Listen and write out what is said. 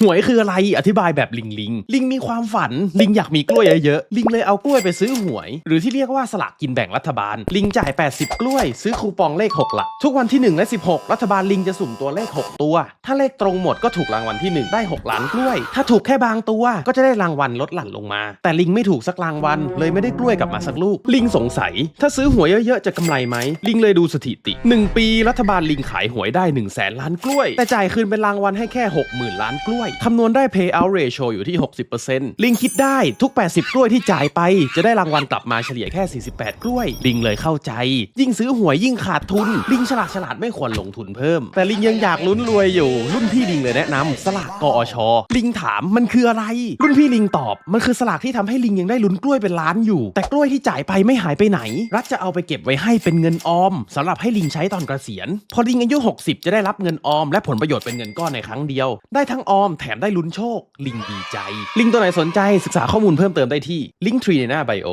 หวยคืออะไรอธิบายแบบลิงลิง ลิงมีความฝัน ลิงอยากมีกล้วยเยอะๆลิงเลยเอากล้วยไปซื้อหวย หรือที่เรียกว่าสลากกินแบ่งรัฐบาล ลิงจ่าย 80 กล้วย ซื้อคูปองเลข 6 หลัก ทุกวันที่ 1 และ 16 รัฐบาลลิงจะสุ่มตัวเลข 6 ตัว ถ้าเลขตรงหมดก็ถูกรางวัลที่ 1 ได้ 6 ล้านกล้วย ถ้าถูกแค่บางตัวก็จะได้รางวัลลดหลั่นลงมา แต่ลิงไม่ถูกสักรางวัลเลยไม่ได้กล้วยกลับมาสักลูก ลิงสงสัย ถ้าซื้อหวยเยอะๆจะกำไรไหมลิงเลยดูสถิติ 1 ปี รัฐบาลลิงขายหวยได้1 0 0 0 0แสนล้านกล้วย แต่จ่ายคืนเป็นรางวัลให้แค่ 60,000 ล้านกล้วยคำนวณได้ payout ratio อยู่ที่ 60%ลิงคิดได้ทุก 80 กล้วยที่จ่ายไป จะได้รางวัลกลับมาเฉลี่ยแค่ 48 กล้วย ลิงเลยเข้าใจ ยิ่งซื้อหวยยิ่งขาดทุน ลิงฉลาดฉลาดไม่ควรลงทุนเพิ่ม แต่ลิงยังอยากลุ้นรวยอยู่ รุ่นพี่ลิงเลยแนะนำสลากกอช ลิงถามมันคืออะไร รุ่นพี่ลิงตอบ มันคือสลากที่ทำให้ลิงยังได้ลุ้นกล้วยเป็นล้านอยู่ แต่กล้วยที่จ่ายไปไม่หายไปไหน รัฐจะเอาไปเก็บไว้ให้เป็นเงินออมสำหรับให้ลิงใช้ตอนเกษียณ พอลิงอายุ 60 จะได้รับเงินออม และผลประโยชน์เป็นเงินก้อนในครั้งเดียว ได้ทั้งออมแถมได้ลุ้นโชค ลิงดีใจ ลิงตัวไหนสนใจศึกษาข้อมูลเพิ่มเติมได้ที่ลิงก์ทรีในหน้าไบโอ